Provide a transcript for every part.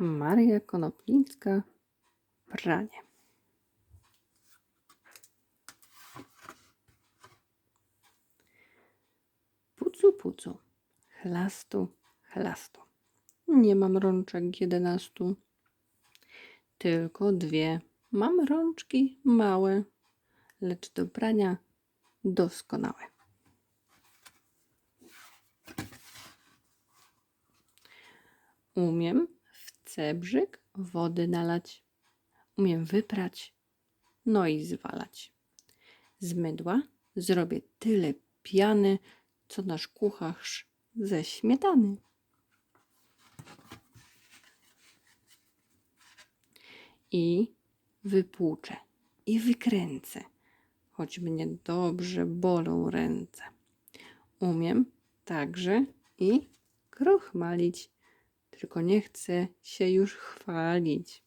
Maria Konopnicka, pranie. Pucu, pucu, chlastu, chlastu. Nie mam rączek jedenastu, tylko dwie. Mam rączki małe, lecz do prania doskonałe. Umiem cebrzyk wody nalać. Umiem wyprać, no i zwalać. Z mydła zrobię tyle piany, co nasz kucharz ze śmietany. I wypłuczę i wykręcę, choć mnie dobrze bolą ręce. Umiem także i krochmalić, tylko nie chcę się już chwalić.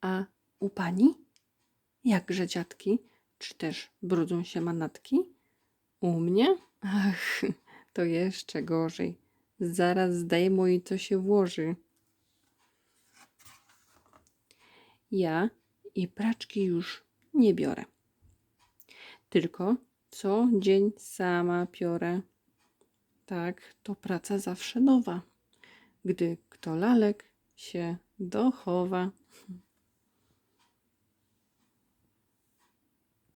A u pani? Jakże dziadki? Czy też brudzą się manatki? U mnie? Ach, to jeszcze gorzej. Zaraz zdejmuj i co się włoży. Ja i praczki już nie biorę. Tylko co dzień sama piorę. Tak, to praca zawsze nowa, gdy kto lalek się dochowa.